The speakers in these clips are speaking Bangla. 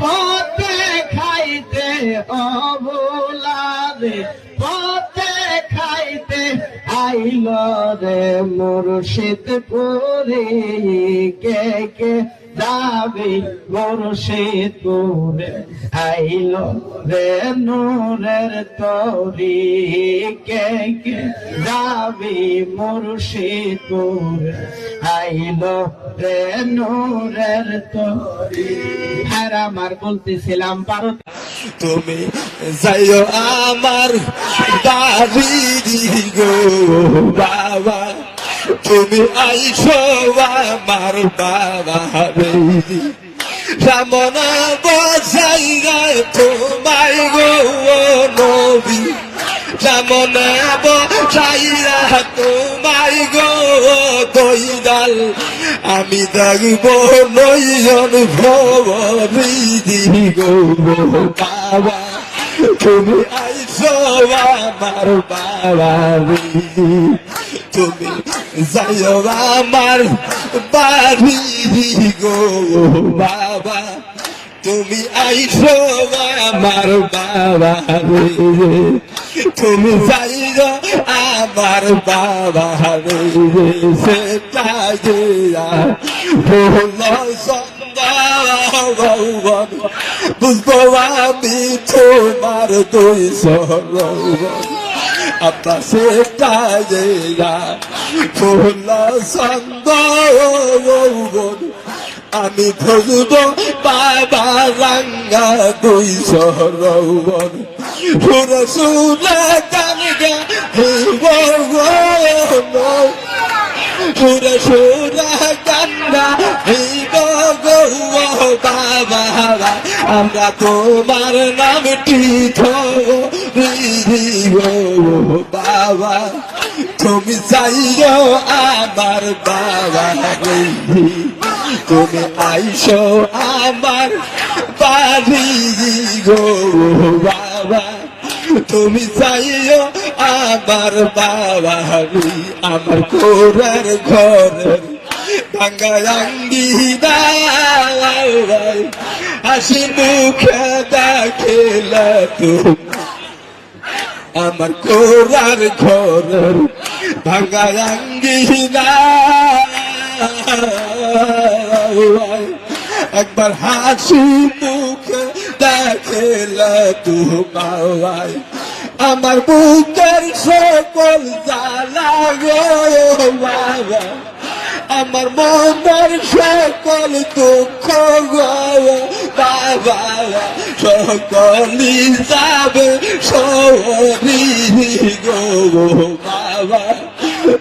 পথে খাইতে অবলারে পথে খাইতে আইল রে মুর্শিদ পুরে কে কে যাবি মুর্শিদ পুরে আইল রে নূরের তরি। কে কে যাবি মুর্শিদ পুরে আইল রে নূরের তরি। হ্যাঁ আমার বলতেছিলাম ভারত তুমি যাইও আমার দাবি গো বাবা। তুমি আইসো আমার বাবা রামন বসাই তোমায় গো নবী। রামন বসাইরা তোমায় গো দইদাল আমি দেখব নইজন ভবরি গো বাবা। তুমি আইসো আমার বাবা তুমি যাইও আমার বাড়ি গো বাবা। তুমি আইসো আমার বাবা রে। তুমি যাইও আমার বাবা রে। সেটা বুঝব আমি তোমার দুই সরব আপনার সেটা ফুল সন্দ আমি খুঁজব বাবা রাঙ্গা দুই সরবন পুরো সুরে গান পুরো সুরে গান্ডা বাবা আমরা তোমার নামটি ধরি বাবা তুমি চাইও আমার বাবা তুমি আইসো আমার বাড়ি গো বাবা তুমি চাইও আমার বাবা আমার ঘরের ভাঙ্গা আঙ্গি হাসি মুখে দেখেলা তুমি আমার কোরার ঘরের ভাঙ্গা আঙ্গিনা। একবার হাসি মুখে দেখেলা তোমায় আমার বুকের সকল জ্বালা গো বাবা আমার মনের সকল দুঃখ গো বাবা, সকলি যাবে সরি গো বাবা।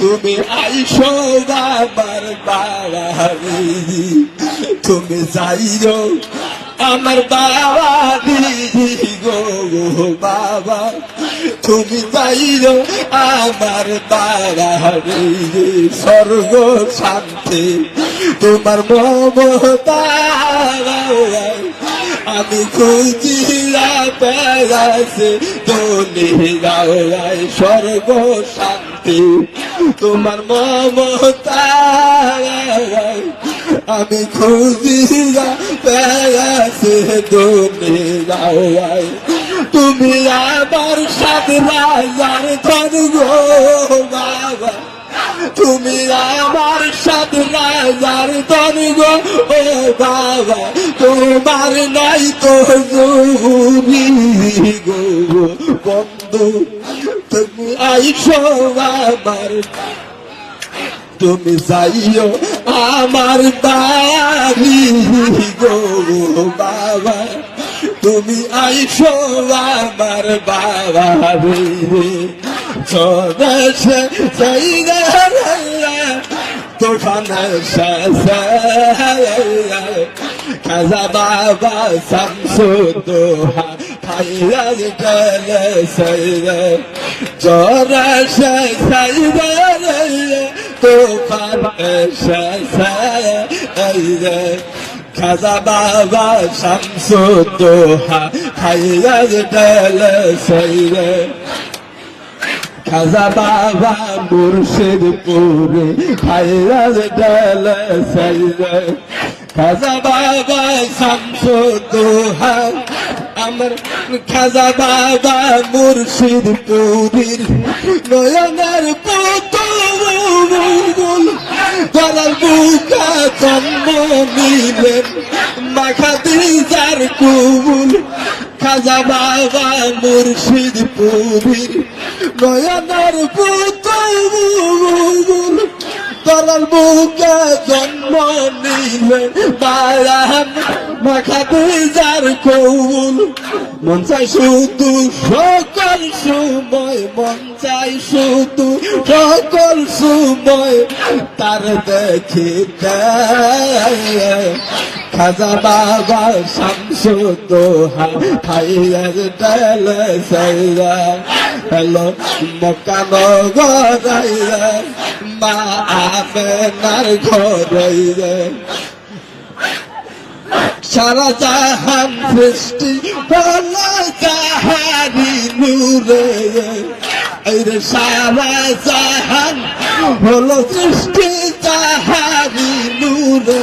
তুমি আইসো বাবার বাবা তুমি আমার বাবা গো বাবা। তুমি যাইও আমার বাবা স্বর্গ শান্তি, তোমার মমতা। আমি খুঁজিয়া পেলাছে দোলে গাওয়ায় স্বর্গ শান্তি তোমার মমতা, আমি খুঁজিয়া পেলাছে দোলে গাওয়ায়। তুমি আবার সাথে রাজার গো বাবা। তুমি আমার সাথে রাজার গো, ও বাবা, তোমার নাই তো জুরি গো। বন্ধু, তুমি আইসো আমার তুমি যাইও আমার বাড়ি গো বাবা। তুমি আইসো আমার বাবা রে। চদেশে সেই তোফানে খাজা বাবা শামসুদ্দোহা খাইরাজ গলে সৈরে চরেশে সৈরে তোফান সৈরে খাজা বাবা শামসুদ্দোহা খাইরাজ গলে সৈরে খাজা বাবা মুর্শিদ পুরে হাইরাজ ডাল সাইরে খাজা বাবা শামসুদ্দোহা আমার খাজা বাবা মুর্শিদ পুরীর নয়নের পুতুল। গলার বুকা জন্ম নিলেন মাখা দিজার কুল খাজা বাবা মুর্শিদ পুরীর। নয়নের পুতুল গলার বুকা জন্ম নিলেন বায়াম মাখা দিজার কুল মন চাই শুধু সকল সময়, মন চাই শুধু সকল সময়, তার দেখিতে খাজা বাবা শামসুদ্দোহা খাইয়ার ডাল সাইয়া হ্যালো মক্কা নগরাইয়া মা আমেনার ঘরাইয়া সারা জাহান সৃষ্টি বলা জাহারি নূরে। এই রে সারা জাহান হলো সৃষ্টি জাহারি নূরে।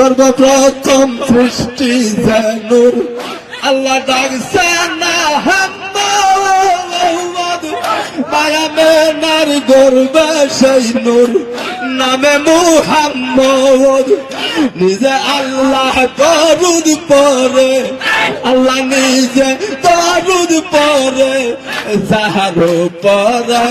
সর্বপ্রথম সৃষ্টি জানুর আল্লাহ ডাকছে নামে মুহাম্মদ। নিজে আল্লাহ দরুদ পরে আল্লাহ নিজে দরুদ পরে যাহার পরে